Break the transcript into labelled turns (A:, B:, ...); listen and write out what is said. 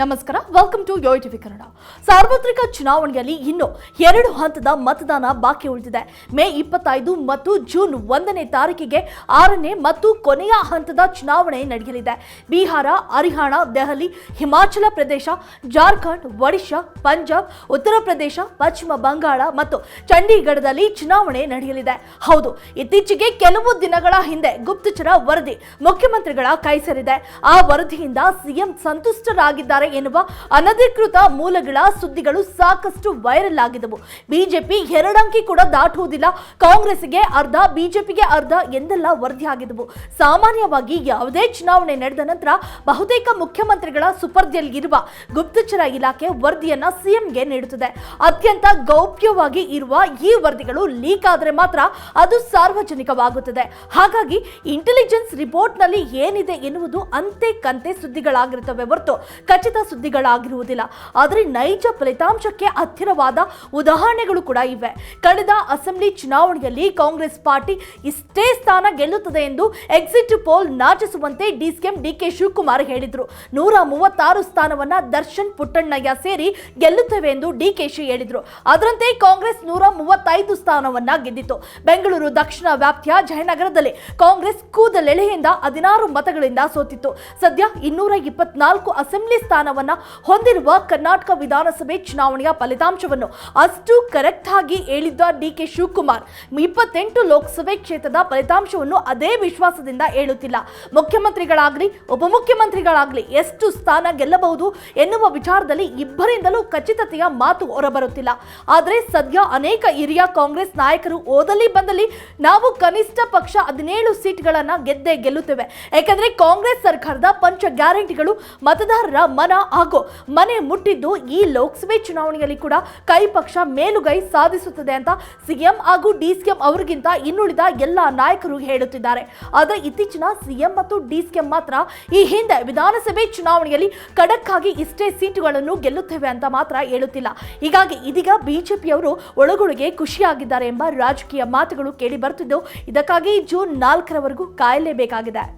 A: ನಮಸ್ಕಾರ welcome to Yo TV Kannada ಸಾರ್ವತ್ರಿಕ ಚುನಾವಣೆಯಲ್ಲಿ ಇನ್ನು ಎರಡು ಹಂತದ ಮತದಾನ ಬಾಕಿ ಉಳಿದಿದೆ. ಮೇ ಇಪ್ಪತ್ತೈದು ಮತ್ತು ಜೂನ್ ಒಂದನೇ ತಾರೀಕಿಗೆ ಆರನೇ ಮತ್ತು ಕೊನೆಯ ಹಂತದ ಚುನಾವಣೆ ನಡೆಯಲಿದೆ. ಬಿಹಾರ, ಹರಿಯಾಣ, ದೆಹಲಿ, ಹಿಮಾಚಲ ಪ್ರದೇಶ, ಜಾರ್ಖಂಡ್, ಒಡಿಶಾ, ಪಂಜಾಬ್, ಉತ್ತರ ಪ್ರದೇಶ, ಪಶ್ಚಿಮ ಬಂಗಾಳ ಮತ್ತು ಚಂಡೀಗಢದಲ್ಲಿ ಚುನಾವಣೆ ನಡೆಯಲಿದೆ. ಹೌದು, ಇತ್ತೀಚೆಗೆ ಕೆಲವು ದಿನಗಳ ಹಿಂದೆ ಗುಪ್ತಚರ ವರದಿ ಮುಖ್ಯಮಂತ್ರಿಗಳ ಕೈ ಸೇರಿದೆ. ಆ ವರದಿಯಿಂದ ಸಿಎಂ ಸಂತುಷ್ಟರಾಗಿದ್ದಾರೆ ಎನ್ನುವ ಅನಧಿಕೃತ ಮೂಲಗಳ ಸುದ್ದಿಗಳು ಸಾಕಷ್ಟು ವೈರಲ್ ಆಗಿದವು. ಬಿಜೆಪಿ ಎರಡಂಕಿ ಕೂಡ ದಾಟುವುದಿಲ್ಲ. ಕಾಂಗ್ರೆಸ್ಗೆ ಅರ್ಧ, ಬಿಜೆಪಿಗೆ ಅರ್ಧ ಎಂದೆಲ್ಲ ವರದಿಯಾಗಿದ್ದವು ಸಾಮಾನ್ಯವಾಗಿ ಯಾವುದೇ ಚುನಾವಣೆ ನಡೆದ ನಂತರ ಬಹುತೇಕ ಮುಖ್ಯಮಂತ್ರಿಗಳ ಸುಪರ್ದಿಯಲ್ಲಿರುವ ಗುಪ್ತಚರ ಇಲಾಖೆ ವರದಿಯನ್ನ ಸಿಎಂಗೆ ನೀಡುತ್ತದೆ. ಅತ್ಯಂತ ಗೌಪ್ಯವಾಗಿ ಇರುವ ಈ ವರದಿಗಳು ಲೀಕ್ ಆದರೆ ಮಾತ್ರ ಅದು ಸಾರ್ವಜನಿಕವಾಗುತ್ತದೆ. ಹಾಗಾಗಿ ಇಂಟೆಲಿಜೆನ್ಸ್ ರಿಪೋರ್ಟ್ನಲ್ಲಿ ಏನಿದೆ ಎನ್ನುವುದು ಅಂತೆ ಕಂತೆ ಸುದ್ದಿಗಳಾಗಿರುತ್ತವೆ ಹೊರತು ಖಚಿತ ಸುದ್ದಿಗಳಾಗಿರುವುದಿಲ್ಲ. ಆದರೆ ನೈಜ ಫಲಿತಾಂಶಕ್ಕೆ ಹತ್ತಿರವಾದ ಉದಾಹರಣೆಗಳು ಕೂಡ ಇವೆ. ಕಳೆದ ಅಸೆಂಬ್ಲಿ ಚುನಾವಣೆಯಲ್ಲಿ ಕಾಂಗ್ರೆಸ್ ಪಾರ್ಟಿ ಇಷ್ಟೇ ಸ್ಥಾನ ಗೆಲ್ಲುತ್ತದೆ ಎಂದು ಎಕ್ಸಿಟ್ ಪೋಲ್ ನಾಚಿಸುವಂತೆ ಡಿಸಿಎಂ ಡಿಕೆ ಶಿವಕುಮಾರ್ ಹೇಳಿದರು. ನೂರ ಮೂವತ್ತಾರು ಸ್ಥಾನವನ್ನ ದರ್ಶನ್ ಪುಟ್ಟಣ್ಣಯ್ಯ ಸೇರಿ ಗೆಲ್ಲುತ್ತವೆ ಎಂದು ಡಿಕೆಶಿ ಹೇಳಿದರು. ಅದರಂತೆ ಕಾಂಗ್ರೆಸ್ ನೂರ ಮೂವತ್ತೈದು ಸ್ಥಾನವನ್ನ ಗೆದ್ದಿತು ಬೆಂಗಳೂರು ದಕ್ಷಿಣ ವ್ಯಾಪ್ತಿಯ ಜಯನಗರದಲ್ಲಿ ಕಾಂಗ್ರೆಸ್ ಕೂದಲೆಳೆಯಿಂದ ಹದಿನಾರು ಮತಗಳಿಂದ ಸೋತಿತ್ತು. ಸದ್ಯ ಇನ್ನೂರ ಇಪ್ಪತ್ನಾಲ್ಕು ಅಸೆಂಬ್ಲಿ ಸ್ಥಾನವನ್ನ ಹೊಂದಿರುವ ಕರ್ನಾಟಕ ವಿಧಾನಸಭೆ ಚುನಾವಣೆಯ ಫಲಿತಾಂಶವನ್ನು ಅಷ್ಟು ಕರೆಕ್ಟ್ ಆಗಿ ಹೇಳಿದ್ದ ಡಿಕೆ ಶಿವಕುಮಾರ್. ಇಪ್ಪತ್ತೆಂಟು ಲೋಕಸಭೆ ಕ್ಷೇತ್ರದ ಫಲಿತಾಂಶವನ್ನು ಅದೇ ವಿಶ್ವಾಸದಿಂದ ಹೇಳುತ್ತಿಲ್ಲ. ಮುಖ್ಯಮಂತ್ರಿಗಳಾಗಲಿ, ಉಪಮುಖ್ಯಮಂತ್ರಿಗಳಾಗಲಿ ಎಷ್ಟು ಸ್ಥಾನ ಗೆಲ್ಲಬಹುದು ಎನ್ನುವ ವಿಚಾರದಲ್ಲಿ ಇಬ್ಬರಿಂದಲೂ ಖಚಿತತೆಯ ಮಾತು ಹೊರಬರುತ್ತಿಲ್ಲ. ಆದರೆ ಸದ್ಯ ಅನೇಕ ಹಿರಿಯ ಕಾಂಗ್ರೆಸ್ ನಾಯಕರು ಓದಲಿ ಬಂದಲ್ಲಿ ನಾವು ಕನಿಷ್ಠ ಪಕ್ಷ ಹದಿನೇಳು ಸೀಟ್ಗಳನ್ನು ಗೆದ್ದೇ ಗೆಲ್ಲುತ್ತೇವೆ. ಯಾಕಂದ್ರೆ ಕಾಂಗ್ರೆಸ್ ಸರ್ಕಾರದ ಪಂಚ ಗ್ಯಾರಂಟಿಗಳು ಮತದಾರರ ಮನ ಹಾಗೂ ಮನೆ ಮುಟ್ಟಿದ್ದು ಈ ಲೋಕಸಭೆ ಚುನಾವಣೆಯಲ್ಲಿ ಕೂಡ ಕೈ ಪಕ್ಷ ಮೇಲುಗೈ ಸಾಧಿಸುತ್ತದೆ ಅಂತ ಸಿಎಂ ಹಾಗೂ ಡಿಸಿಎಂ ಅವರಿಗಿಂತ ಇನ್ನುಳಿದ ಎಲ್ಲ ನಾಯಕರು ಹೇಳುತ್ತಿದ್ದಾರೆ. ಆದರೆ ಇತ್ತೀಚಿನ ಸಿಎಂ ಮತ್ತು ಡಿಸಿಎಂ ಮಾತ್ರ ಈ ಹಿಂದೆ ವಿಧಾನಸಭೆ ಚುನಾವಣೆಯಲ್ಲಿ ಖಡಕ್ ಇಷ್ಟೇ ಸೀಟುಗಳನ್ನು ಗೆಲ್ಲುತ್ತೇವೆ ಅಂತ ಮಾತ್ರ ಹೇಳುತ್ತಿಲ್ಲ. ಹೀಗಾಗಿ ಇದೀಗ ಬಿಜೆಪಿಯವರು ಒಳಗೊಳಗೆ ಖುಷಿಯಾಗಿದ್ದಾರೆ ಎಂಬ ರಾಜಕೀಯ ಮಾತುಗಳು ಕೇಳಿ ಬರುತ್ತಿದ್ದು, ಇದಕ್ಕಾಗಿ ಜೂನ್ ನಾಲ್ಕರವರೆಗೂ ಕಾಯಲೇಬೇಕಾಗಿದೆ.